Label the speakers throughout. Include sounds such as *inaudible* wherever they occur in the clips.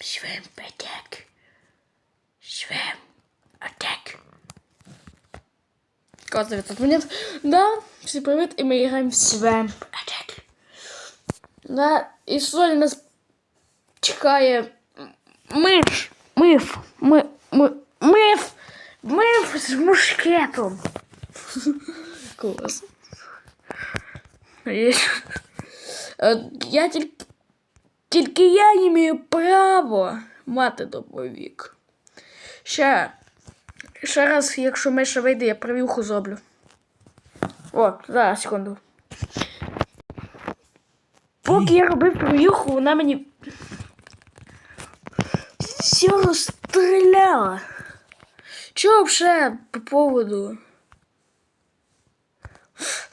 Speaker 1: Свемпатек. Свем. Атак. Код 900 монет. Да, всім привіт, і ми граємо в Свемп Атак. Да, і сьогодні нас чекає миш. Миф. Ми, ми, миф. Миф з мушкетом. Клас. І- Е, Я тільки, я не маю права мати домовік. Ще, ще раз, якщо Миша вийде, я привівку зроблю. О, зараз, секунду. Поки я робив привівку, вона мені все розстріляла. Чого вже по поводу?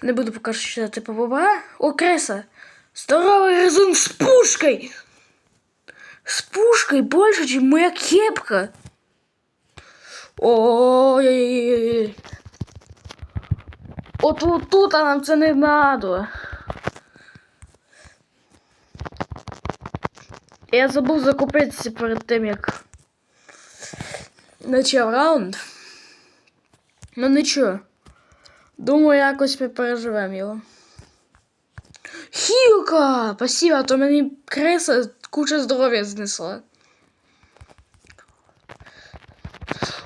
Speaker 1: Не буду поки що читати по баба. О, креса! Здоровый резун с пушкой! С пушкой больше, чем моя кепка! Ой-ой-ой. От вот тут а нам це не надо. Я забув закупитися перед тим, як почав раунд. Ну нічого. Думаю, якось ми переживемо його. Хілка! Спасибо, а то мені криса куча здоров'я знесла.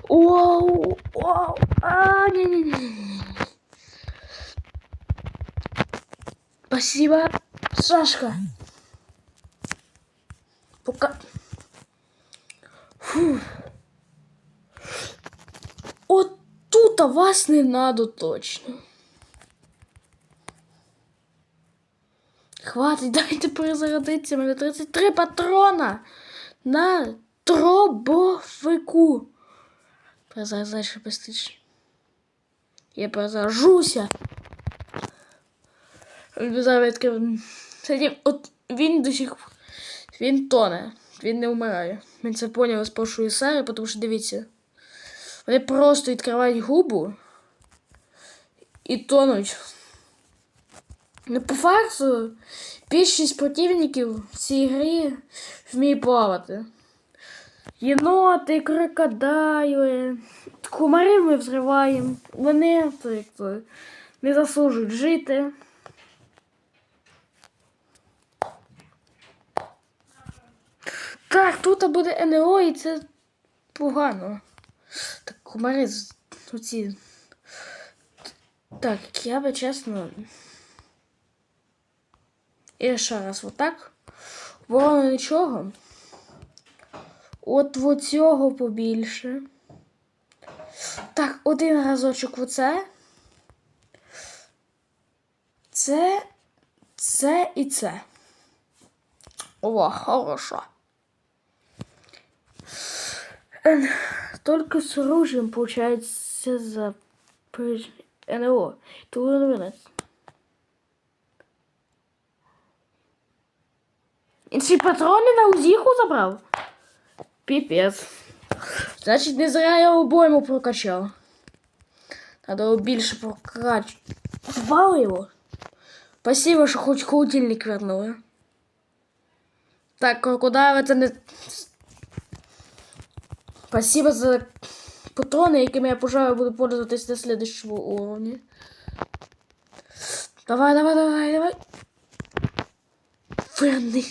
Speaker 1: Вау! Вау! А, ні ні ні Спасибо, Сашка. Пока. Фу. От тут вас не надо точно. Хватить, *laughs* дайте перезарядитися. Мене 33 патрона на дробовику. Перезаряджай швидше. Я перезаряжуся. Відкрив. От він до сих він тоне. Він не вмирає. Він це поняв з першої серії, тому що дивіться. Вони просто відкривають губу і тонуть. Ну, по факту, більшість противників в цій грі вміє плавати. Єноти, крокодайли, кумарів ми взриваємо. Вони то, не заслужують жити. Так, тут буде НЛО і це погано. Так, кумари оці. Так, я би чесно. І ще раз, отак. Ворона нічого. От в цього побільше. Так, один разочок оце. Це, це і це. О, хорошо. Эн, Только с оружием получается за НЛО. Турнирец. Він всі патрони на узіху забрав? Піпець. Значить, не зря я обойму прокачав. Надо його більше прокачати. Вбав його. Спасибо, що хоч холодильник вернули. Так, крокодайли це не. Спасибо за патрони, якими я, пожалуй, буду пользоваться на следующем уровне. Давай, давай, давай, давай. Верни.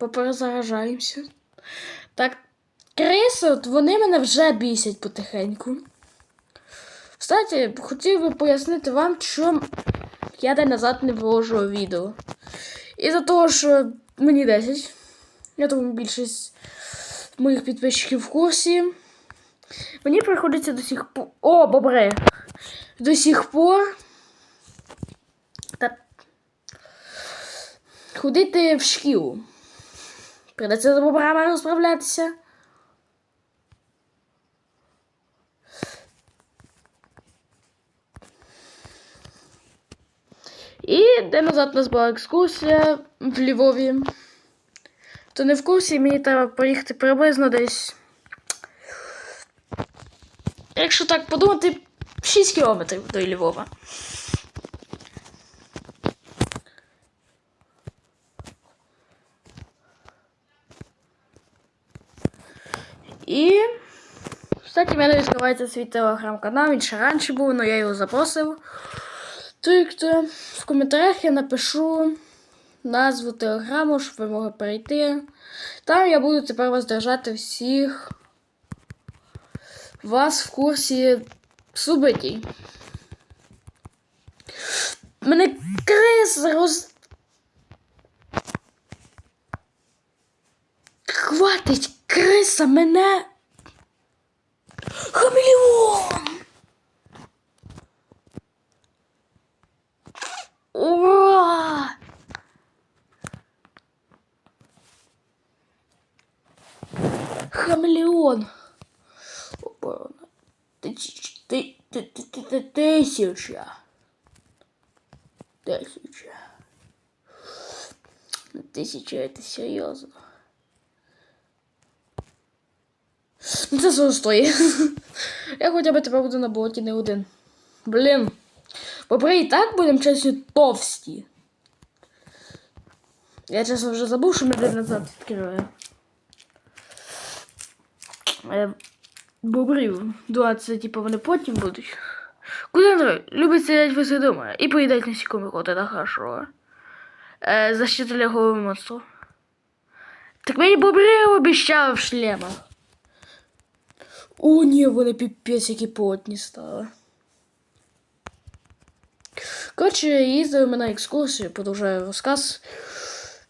Speaker 1: Поперезаражаємося. Так, криси, от вони мене вже бісять потихеньку. Кстати, хотів би пояснити вам, що я день назад не виложував відео. І за того, що мені 10. Я думаю, більшість моїх підписчиків в курсі. Мені приходиться до сих пор. О, бобре! До сих пор. Та... Ходити в шкілу. Придеться з бобрами розправлятися. І день назад у нас була екскурсія в Львові. То не в курсі, мені треба поїхати приблизно десь. Якщо так подумати, 6 кілометрів до Львова. І. Кстати, мене відкривається свій телеграм-канал. Він ще раніше був, але я його запросив. Тобто в коментарях я напишу назву телеграму, щоб ви могли перейти. Там я буду тепер вас держати всіх вас в курсі субитій. Мене крис роз... Хватить криса мене. Хамелеон! Ура! Хамелеон! Оборона. Тисяч- ти- ти- ти- ти- ти- Тисяча. Тисяча. Ну, Тисяча, это серйозно. Ну це свого стоїть. Я хоча б тепер буду на болоті не один. Блін. Бобри і так будемо чесно товсті. Я чесно вже забув, що ми блін назад відкриваємо. Е, Бобрів. 20, типу, вони потім будуть. Куди? Любить сидять возле дома і поїдать насекомых. Вот это хорошо. Е, защитили голову монстру. Так мені бобри обіщали в шлемах. О, ні, вони піпець, які плотні стали. Коротше, їздили ми на екскурсію, продовжую розказ.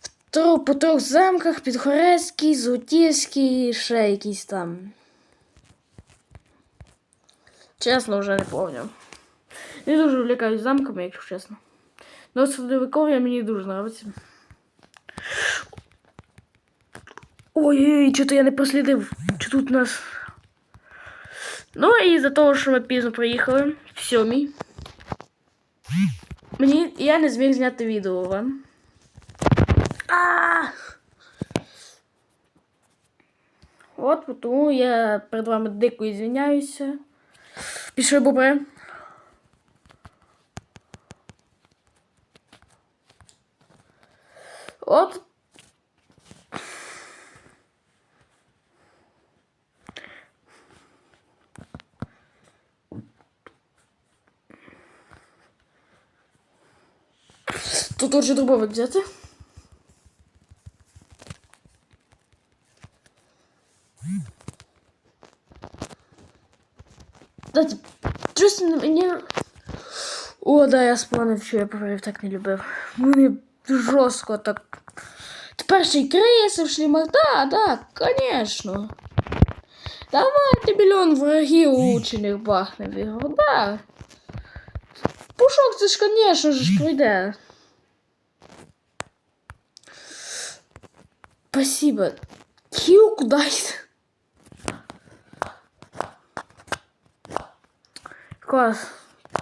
Speaker 1: В тро- по трьох замках, Підгорецький, Золотівський, ще якийсь там. Чесно, вже не пам'ятаю. Не дуже увлекаюсь замками, якщо чесно. Но садовиков'я мені дуже подобається. Ой-ой, що-то я не прослідив. Що тут нас. Ну і за того, що ми пізно приїхали, в сьомій. Мені я не зміг зняти відео вам. От тому я перед вами дико ізвиняюся. Пішли бобри. От. Тут отже дробовик взяти. Дайте, щось мені... О, да, я спомнив, що я поговорив так не любив. Мені жорстко так. Тепер ще й криси в шлімах, да, да, конечно. Давайте мільйон врагів учених бахне в ігру, да. Пушок це ж, конечно ж, пройде. Спасибо. Килку дайте. Класс.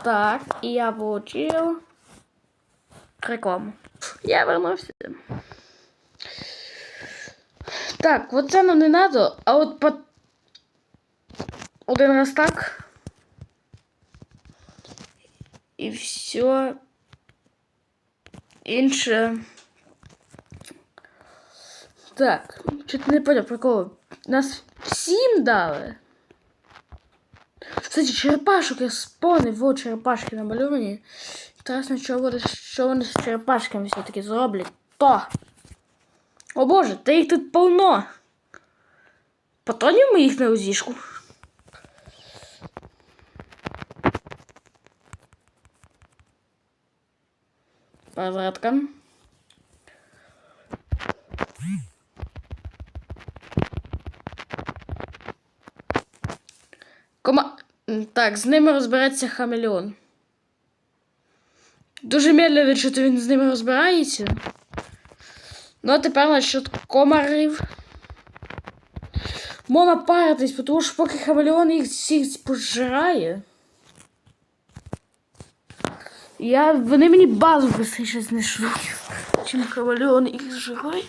Speaker 1: Так, и я получил рекламу. Я вернувся. Так, вот це нам не надо, а от по... один раз так. І все. Інше. Так, чуть не понял, прикол. Нас всім дали. Кстати, черепашок я спонив, вот черепашки намальовані. Інтересно, що буде, що вони з черепашками все-таки зроблять. То. О боже, та їх тут повно. Потонів ми їх на узішку. Розрядка. Так, з ними розбереться хамелеон. Дуже медленно, що то він з ними розбирається. Ну, а тепер насчет комарів. Можна паритись, тому що поки хамелеон їх всіх пожирає. Я... Вони мені базу швидше знайшли, чим хамелеон їх зжирає.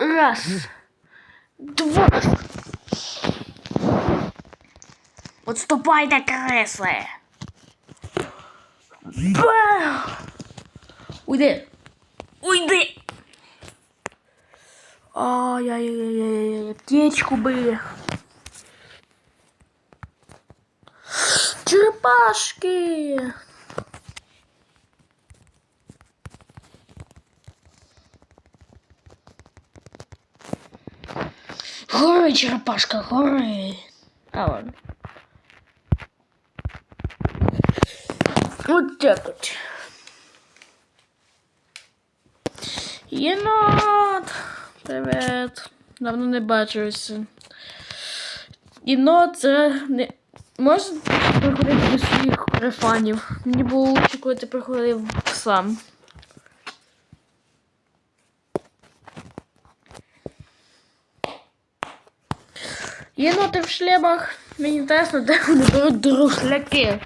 Speaker 1: Раз. Два. Отступайте, кресли. Бах! Уйди. Уйди. Ай-яй-яй-яй, аптечку бы. Черепашки. Гори, черепашка, гори. А ладно. Вот так вот. Єнот! Привет. Давно не бачився. Єнот це не. Можна приходити до своїх рефанів. Мені було лучше, коли ти приходив сам. Єноти в шлемах. Мені інтересно, де вони беруть друшляки.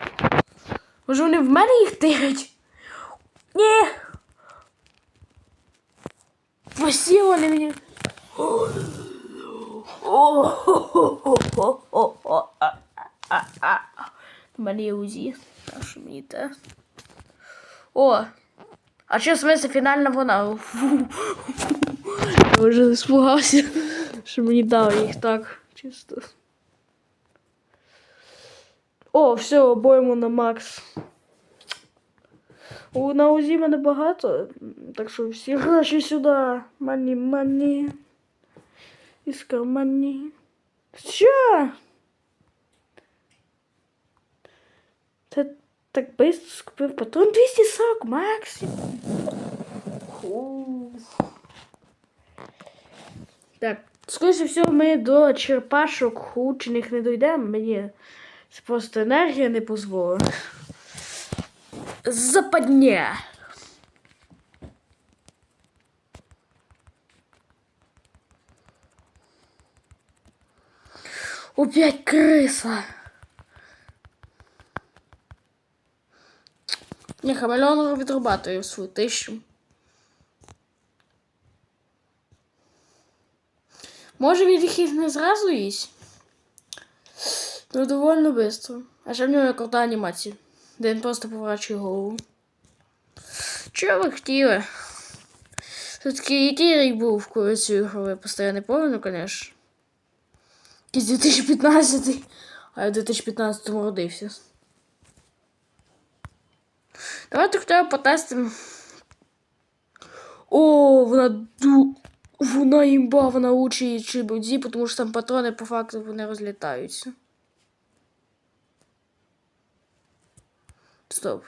Speaker 1: Може вони в мене їх тирять? Ні! Вони мені. У мене є УЗІ. Так що мені те. О! А що в смысле фінальна вона? Я вже испугався, що мені дали їх так чисто. О, все, обойму на Макс. У на УЗІ мене багато, так що всі гроші сюди. Мані, мані. Із кармані. Що? Це так быстро скупив патрон 240 максимум. Фу. Так, скоріше всього, ми до черпашок хучених не дійдемо. Мені просто енергія не дозволить. Западня. Опять крыса. Не, хамелеон відрабатує свою тисячу. Може він їх не зразу їсть? Ну, довольно быстро. А ще в нього крута анімація, де він просто поворачує голову. Чого ви хотіли? Все-таки який був, коли цю ігру я постійно не пам'ятаю, конечно. Якийсь 2015. А я в 2015 родився. Давайте хоча б потестимо. О, вона ду... Вона імба, вона лучше чи будзі, тому що там патрони по факту вони розлітаються. Стоп.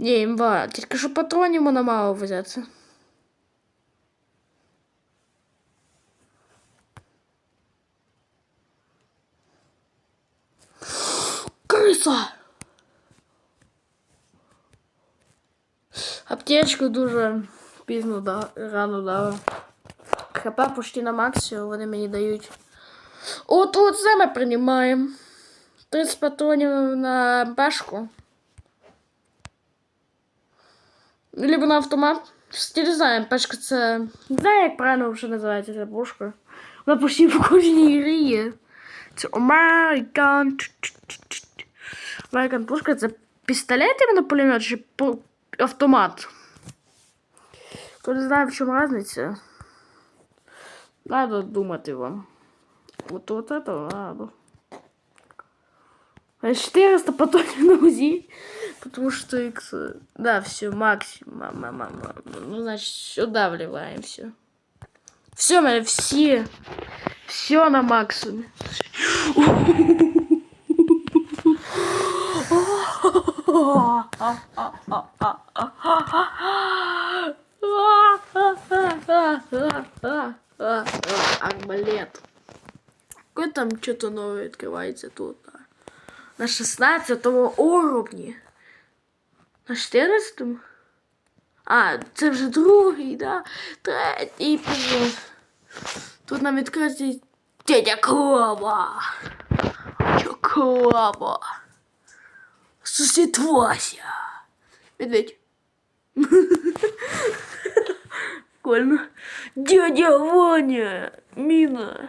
Speaker 1: Ні, імба, тільки що патронів вона мало взяти. Криса! Аптечку дуже пізно да, рано дали. ХП почти на максимум вони мені дають. От от це ми приймаємо. 30 патронів на МПшку. Либо на автомат. Не знаю, МПшка це. Не знаю, як правильно вже називається ця пушка. Вона почти в кожній грі є. Це American. American пушка це пістолет іменно пулемет чи автомат. Хто не знає, в чому різниця. Надо думати вам. Вот, вот это надо. А 400 патронов на УЗИ. Потому что X... Да, все, максимум. Мама, мама. Ну, значит, сюда вливаем все. Все, мы все. Все на максимуме. *laughs* Арбалет. Какой там что-то новое открывается тут? а? На 16 уровні. На 14? А, це вже другий, да? Третій позор. Тут нам відкриті дядя Клава. Дядя Клава. Сусід Вася. Медведь. Прикольно. Дядя Ваня. Міна.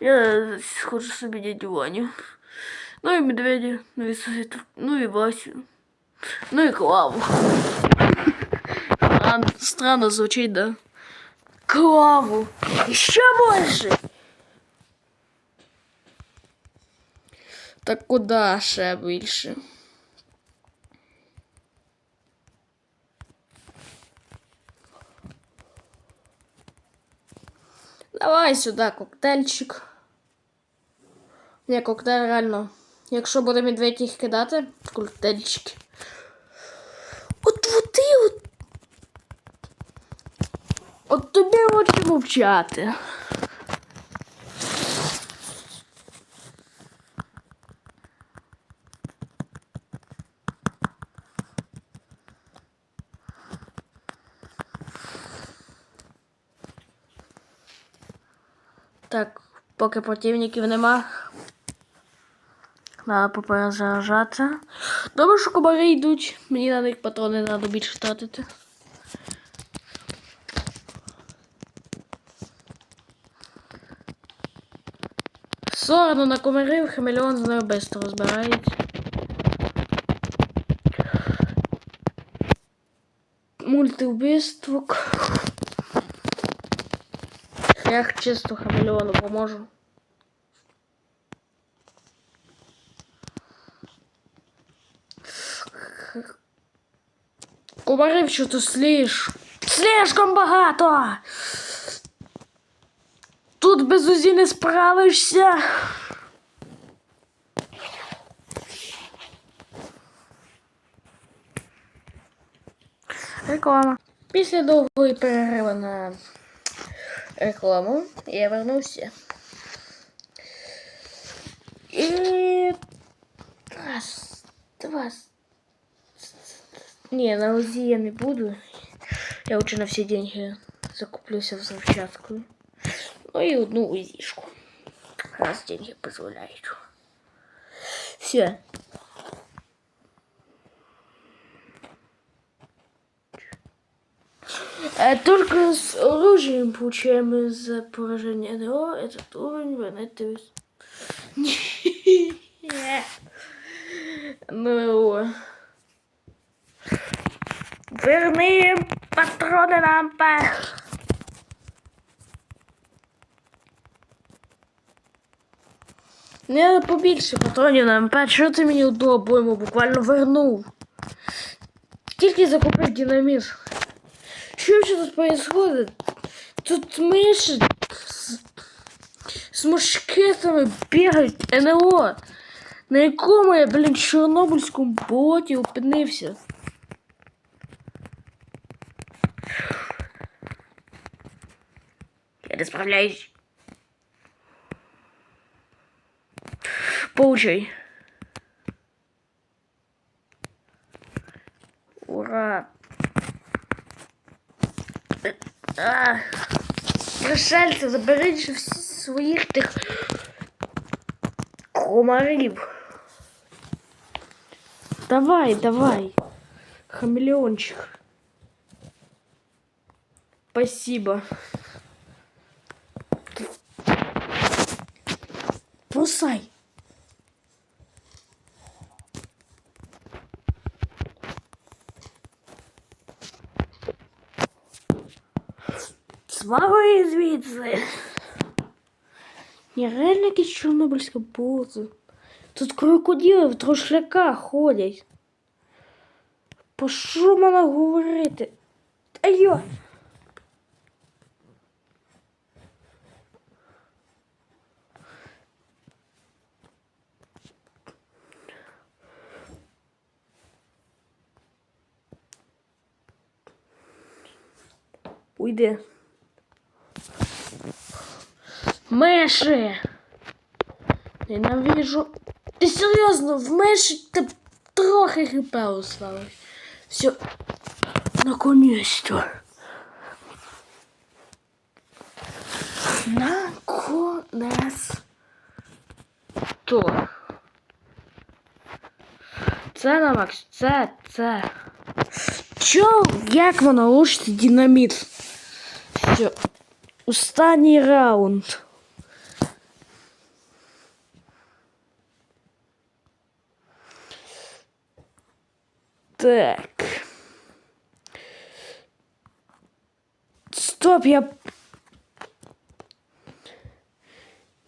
Speaker 1: Я хочу собі дядю Ваню. Ну і медведя, ну і Свету, ну і Васю, ну і Клаву. Странно, странно звучить, да? Клаву! Еще больше! Так куда ще більше? Давай сюди коктейльчик. Ні, коктейль реально. Якщо буде медведь їх кидати, коктейльчики. От води, от. От тобі хочу мовчати. Так, поки противників нема. Надо поперезаряджати. Добре, що комари йдуть. Мені на них патрони треба більше тратити. Соромно на комарів, хамелеон з ними швидко розбирають. Мультиубийство. Я чисто хамелеону поможу. Комарів що то сліж. Слишком багато. Тут без узі не справишся. Реклама. Після довгої перерви на рекламу я вернувся. І раз, два. Не, на УЗИ я не буду. Я лучше на все деньги закуплюся взрывчаткою. Ну и одну УЗИшку. Раз деньги позволяют. Все. только с оружием получаем из поражения НЛО этот уровень выносит. Ну. Верни патрони на МП. Не побільше патронів на МП. Що ти мені одну обойму буквально вернув? Тільки закупив динаміт. Що ще тут происходит? Тут миші з, з мушкетами бігають НЛО. На якому я, блін, чорнобильському болоті опинився. Я не справляюсь. Получай. Пришельці, заберіть же всі своїх тих комарів. Давай, давай. Хамелеончик. Спасибо. Свали звідси. Ні, реально якісь чорнобильська боза. Тут крокодили в трошляках ходять. По що мене говорити? Та йо. Уйди. Миші! Ненавижу. Ти серйозно, в миші ти трохи хп осталось. Все. Наконец-то. Наконец. То. Це на Макс, це, це. Чо? Як воно лучше динаміт? Все. Останній раунд. Так. Стоп, я.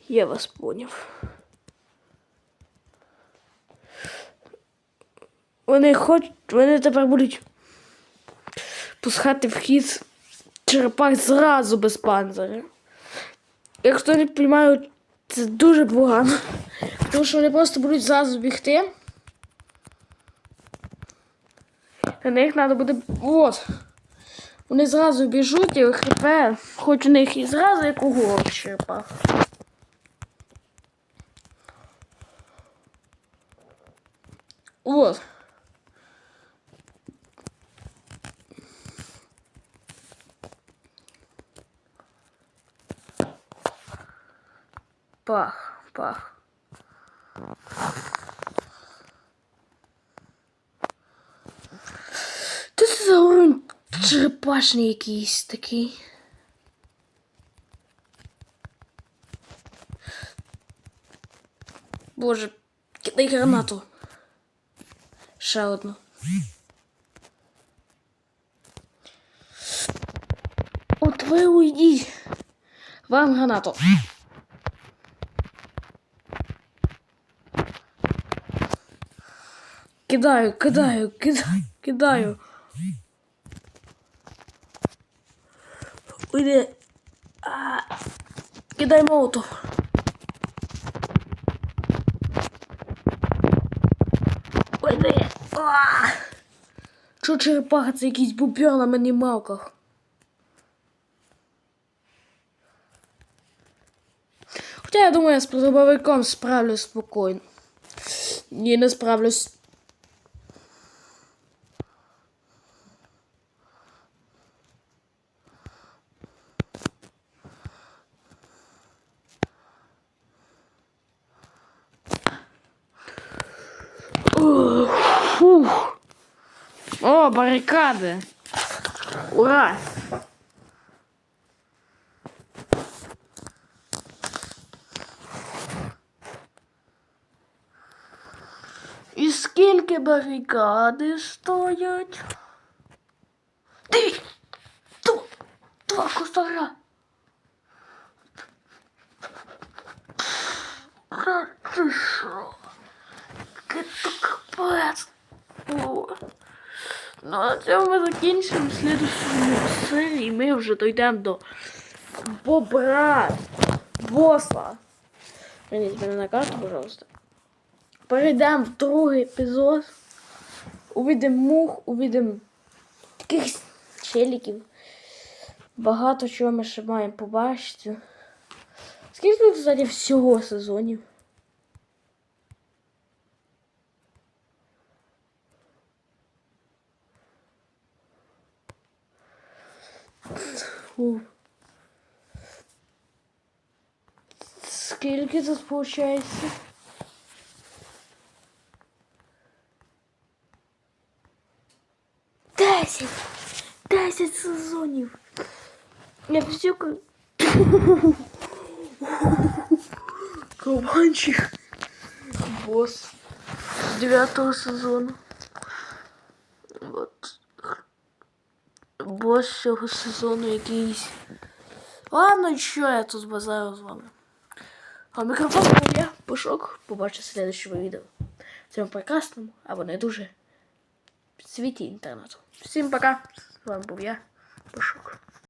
Speaker 1: Я вас поняв. Вони хочуть. Вони тепер будуть пускати в хід черепах зразу без панциря. Якщо не розумію, це дуже погано. Тому що вони просто будуть зразу бігти. На них треба буде. От. Вони зразу біжуть і хп, хоч у них і зразу як у горох черепах. Вот. Пах, пах. Ти це за уровень черепашний якийсь такий. Боже, кидай гранату. Ще одну. От ви уйдіть. Вам гранату. Кидаю, кидаю, кидаю, кидаю. Уйди. А, кидай молотов. Уйди. А! Що черепаха, це якийсь бубер на мінімалках. Хоча я думаю, я з дробовиком справлюсь спокійно. Ні, не справлюсь. Баррикады. Ура! І скільки барикади стоять? Диві! Два косара! Ха, ти що? Это капець. О. Ну, на цьому закінчимо в слідчому серії. Ми вже дійдемо до бобра, боса. Верніть мене на карту, пожалуйста. Перейдемо в другий епізод. Увидимо мух, увидимо таких челіків. Багато чого ми ще маємо побачити. Скільки кстати, всього сезонів? Фу. Скільки тут виходить? Десять! Десять сезонів! Я всю *laughs* Кабанчик. Босс девятого сезона. Босс цього сезону якийсь. Ладно, що я тут базаю з вами. А мікрофон був я, Пушок. Побачу в следующому відео. Всім прекрасному, або не дуже світі інтернету. Всім пока. З вами був я.